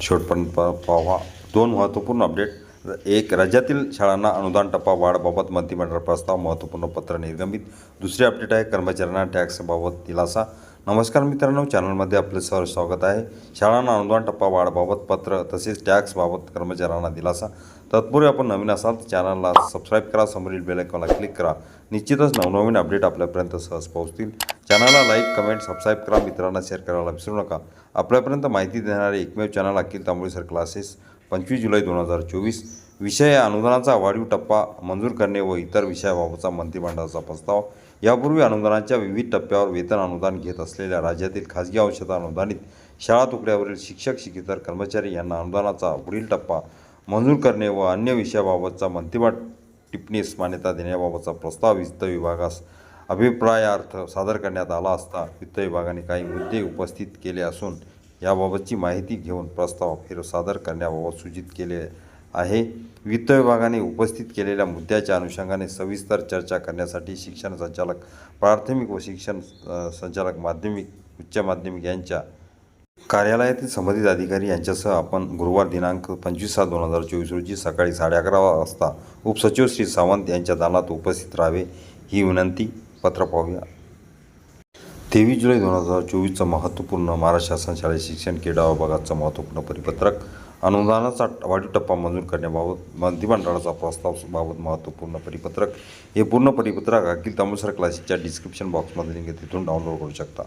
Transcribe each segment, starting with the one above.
शेवटपर्यंत प- पाहा दोन महत्त्वपूर्ण अपडेट. एक राज्यातील शाळांना अनुदान टप्पा वाढबाबत मंत्रिमंडळ प्रस्ताव महत्त्वपूर्ण पत्र निर्गमित. दुसरे अपडेट आहे कर्मचाऱ्यांना टॅक्सबाबत दिलासा. नमस्कार मित्रांनो चॅनलमध्ये आपले सर स्वागत आहे. शाळांना अनुदान टप्पा वाढबाबत पत्र तसेच टॅक्सबाबत कर्मचाऱ्यांना दिलासा. तत्पूर्वी आपण नवीन असाल तर चॅनलला सबस्क्राईब करा समोरील बेलायकॉनला क्लिक करा. निश्चितच नवनवीन अपडेट आपल्यापर्यंत सहज पोहोचतील. चॅनलला लाईक कमेंट सबस्क्राईब करा मित्रांना शेअर करायला विसरू नका. आपल्यापर्यंत माहिती देणारे एकमेव channel Akhil Tamboli sir classes पंचवीस जुलै दोन हजार चोवीस. विषय अनुदानाचा वाढीव टप्पा मंजूर करणे व इतर विषयाबाबतचा मंत्रिमंडळाचा प्रस्ताव. यापूर्वी अनुदानाच्या विविध टप्प्यावर वेतन अनुदान घेत असलेल्या राज्यातील खाजगी औषध अनुदानित शाळा तुकड्यावरील शिक्षक शिक्षितर कर्मचारी यांना अनुदानाचा पुढील टप्पा मंजूर करणे व अन्य विषयाबाबतचा मंत्रिमंडळ टिप्पणीस मान्यता देण्याबाबतचा प्रस्ताव वित्त विभागास अभिप्रायार्थ सादर करण्यात आला असता वित्त विभागाने काही मुद्दे उपस्थित केले असून याबाबतची माहिती घेऊन प्रस्ताव फेर सादर करण्याबाबत सूचित केले आहे. वित्त विभागाने उपस्थित केलेल्या मुद्द्याच्या अनुषंगाने सविस्तर चर्चा करण्यासाठी शिक्षण संचालक प्राथमिक व शिक्षण संचालक माध्यमिक उच्च माध्यमिक यांच्या कार्यालयातील संबंधित अधिकारी यांच्यासह आपण गुरुवार दिनांक पंचवीस सात दोन हजार चोवीस रोजी सकाळी साडे अकरा वाजता उपसचिव श्री सावंत यांच्या दालनात उपस्थित राहावे ही विनंती पत्र पाहूया. तेवीस जुलै दोन हजार चोवीसचं महत्त्वपूर्ण महाराष्ट्र शासन शाळेत शिक्षण क्रीडा विभागाचं महत्त्वपूर्ण परिपत्रक अनुदानाचा वाढीव टप्पा मंजूर करण्याबाबत मंत्रिमंडळाचा प्रस्ताव बाबत महत्त्वपूर्ण परिपत्रक. हे पूर्ण परिपत्रक अखिल तामुसर क्लासेसच्या डिस्क्रिप्शन बॉक्समध्ये लिंक तिथून डाउनलोड करू शकता.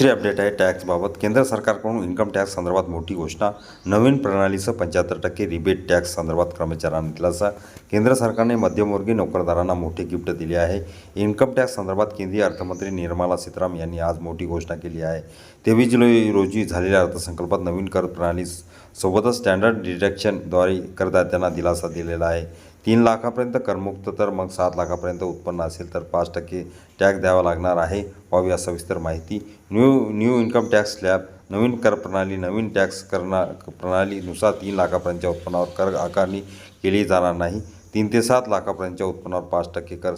दुसरी अपडेट आहे टॅक्सबाबत केंद्र सरकारकडून इन्कम टॅक्स संदर्भात मोठी घोषणा. नवीन प्रणालीसह पंच्याहत्तर टक्के रिबेट टॅक्स संदर्भात कर्मचाऱ्यांना दिलासा केंद्र सरकारने मध्यमवर्गीय नोकरदारांना मोठे गिफ्ट दिले आहे. इन्कम टॅक्स संदर्भात केंद्रीय अर्थमंत्री निर्मला सीताराम यांनी आज मोठी घोषणा केली आहे. तेवीस जुलै रोजी झालेल्या अर्थसंकल्पात नवीन कर प्रणाली सोबतच स्टँडर्ड डिडक्शनद्वारे करदात्यांना दिलासा दिलेला आहे. तीन लाखापर्यंत करमुक्त तर मग सात लाखापर्यंत उत्पन्न असेल तर पाच टक्के टॅक्स द्यावा लागणार आहे. पाहूया सविस्तर माहिती. New new income tax slab नवीन कर प्रणाली नवीन टॅक्स करणा प्रणालीनुसार तीन लाखापर्यंतच्या उत्पन्नावर कर आकारणी केली जाणार नाही. तीन ते सात लाखापर्यंतच्या उत्पन्नावर पाच टक्के कर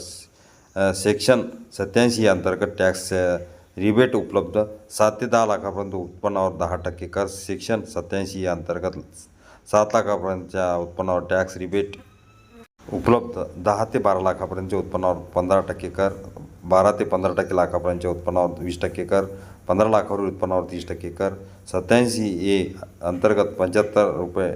सेक्शन सत्याऐंशी अंतर्गत टॅक्स रिबेट उपलब्ध. सात ते दहा लाखापर्यंत उत्पन्नावर दहा टक्के कर सेक्शन सत्याऐंशी अंतर्गत सात लाखापर्यंतच्या उत्पन्नावर टॅक्स रिबेट उपलब्ध दहा ते बारा लाखापर्यंतच्या उत्पन्नावर पंधरा टक्के कर बारा ते पंधरा टक्के लाखापर्यंतच्या उत्पन्नावर वीस टक्के कर पंधरा लाखावरील उत्पन्नावर तीस टक्के कर सत्याऐंशी ए अंतर्गत पंच्याहत्तर रुपये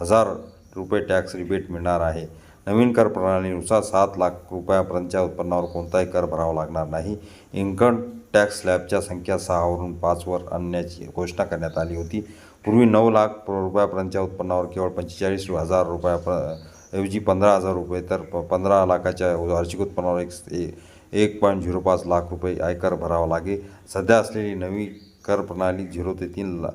हजार रुपये टॅक्स रिबेट मिळणार आहे. नवीन कर प्रणालीनुसार सात लाख रुपयापर्यंतच्या उत्पन्नावर कोणताही कर भरावा लागणार नाही. इन्कम टॅक्स स्लॅबच्या संख्या सहावरून पाचवर आणण्याची घोषणा करण्यात आली होती. पूर्वी नऊ लाख रुपयापर्यंतच्या उत्पन्नावर केवळ पंचेचाळीस हजार रुपयापर्यंत ऐवजी पंधरा हजार रुपये तर प पंधरा लाखाच्या वार्षिक उत्पन्नावर एक ए- एक पॉईंट झिरो पाच लाख रुपये आयकर भरावा लागे सध्या असलेली नवी कर प्रणाली झिरो ते तीन ला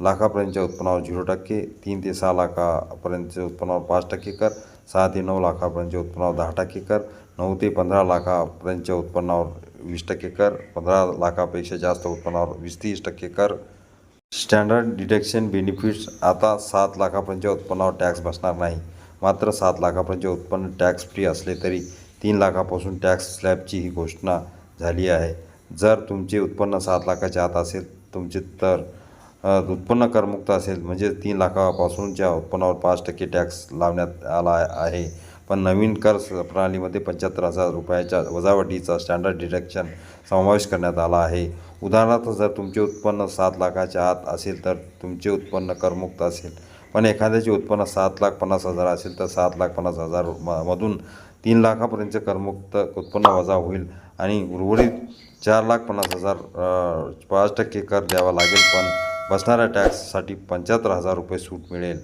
लाखापर्यंतच्या उत्पन्नावर झिरो टक्के तीन ते सहा लाखापर्यंतच्या उत्पन्नावर पाच टक्के कर सहा ते नऊ लाखापर्यंतच्या उत्पन्नावर दहा टक्के कर नऊ ते पंधरा लाखापर्यंतच्या उत्पन्नावर वीस टक्के कर पंधरा लाखापेक्षा जास्त उत्पन्नावर वीस तीस टक्के कर. स्टँडर्ड डिडक्शन बेनिफिट्स आता सात लाखापर्यंतच्या उत्पन्नावर टॅक्स बसणार नाही. मात्र सात लाखापर्यंतचे उत्पन्न टॅक्स फ्री असले तरी तीन लाखापासून टॅक्स स्लॅबची ही घोषणा झाली आहे. जर तुमचे उत्पन्न सात लाखाच्या आत असेल तुमचे तर उत्पन्न करमुक्त असेल म्हणजे तीन लाखापासूनच्या उत्पन्नावर पाच टक्के टॅक्स लावण्यात आला आहे. पण नवीन कर प्रणालीमध्ये पंच्याहत्तर हजार रुपयाच्या वजावटीचा स्टँडर्ड डिडक्शन समावेश करण्यात आला आहे. उदाहरणार्थ जर तुमचे उत्पन्न सात लाखाच्या आत असेल तर तुमचे उत्पन्न करमुक्त असेल. पण एखाद्याचे उत्पन्न सात लाख पन्नास हजार असेल तर सात लाख पन्नास हजार मधून तीन लाखापर्यंतचे करमुक्त उत्पन्न वजा होईल आणि उर्वरित चार लाख पन्नास हजार पाच टक्के कर द्यावा लागेल. पण बसणाऱ्या टॅक्ससाठी पंच्याहत्तर हजार रुपये सूट मिळेल.